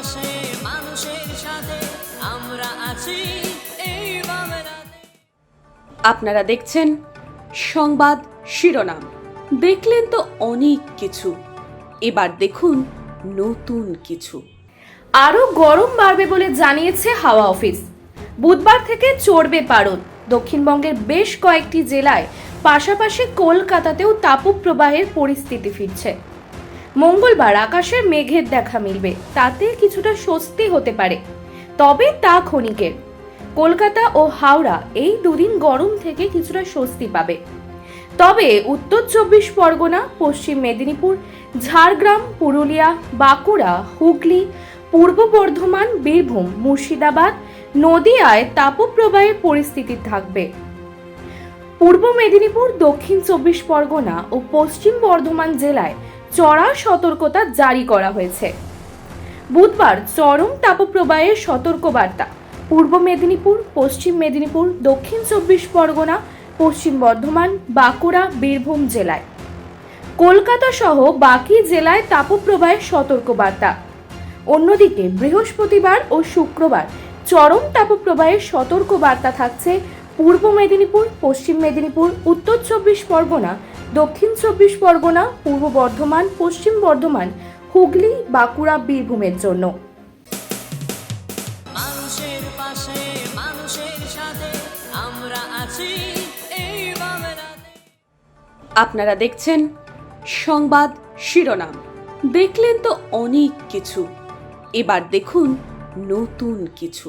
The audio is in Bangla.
পাশে মানুষের সাথে আমরা আছি। এই আপনারা দেখছেন সংবাদ শিরোনাম। দেখলেন তো অনেক কিছু। এবার দেখুন নতুন কিছু। আরও গরম বাড়বে বলে জানিয়েছে হাওয়া অফিস। বুধবার থেকে চড়বে পারদ। দক্ষিণবঙ্গের বেশ কয়েকটি জেলায় পাশাপাশি কলকাতাতেও তাপপ্রবাহের পরিস্থিতি ফিরছে। মঙ্গলবার আকাশের মেঘের দেখা মিলবে। তাতে কিছুটা স্বস্তি হতে পারে। তবে তা ক্ষণিকের। কলকাতা ও হাওড়া এই দুদিন গরম থেকে কিছুটা স্বস্তি পাবে। তবে উত্তর চব্বিশ পরগনা, পশ্চিম মেদিনীপুর, ঝাড়গ্রাম, পুরুলিয়া, বাঁকুড়া, হুগলি, পূর্ব বর্ধমান, বীরভূম, মুর্শিদাবাদ, নদিয়ায় তাপপ্রবাহের পরিস্থিতি থাকবে। পূর্ব মেদিনীপুর, দক্ষিণ চব্বিশ পরগনা ও পশ্চিম বর্ধমান জেলায় চড়া সতর্কতা জারি করা হয়েছে। বুধবার চরম তাপপ্রবাহের সতর্কবার্তা। পূর্ব মেদিনীপুর, পশ্চিম মেদিনীপুর, দক্ষিণ চব্বিশ পরগনা, পশ্চিম বর্ধমান, বাঁকুড়া, বীরভূম জেলায়। কলকাতা সহ বাকি জেলায় তাপপ্রবাহের সতর্কবার্তা। অন্যদিকে বৃহস্পতিবার ও শুক্রবার চরম তাপপ্রবাহের সতর্কবার্তা থাকছে পূর্ব মেদিনীপুর পশ্চিম মেদিনীপুর উত্তর চব্বিশ পরগনা দক্ষিণ চব্বিশ পরগনা পূর্ব বর্ধমান পশ্চিম বর্ধমান হুগলি বাঁকুড়া বীরভূমের জন্য। মানুষের পাশে মানুষের সাথে আমরা আছি আপনারা দেখছেন সংবাদ শিরোনাম। দেখলেন তো অনেক কিছু। এবার দেখুন নতুন কিছু।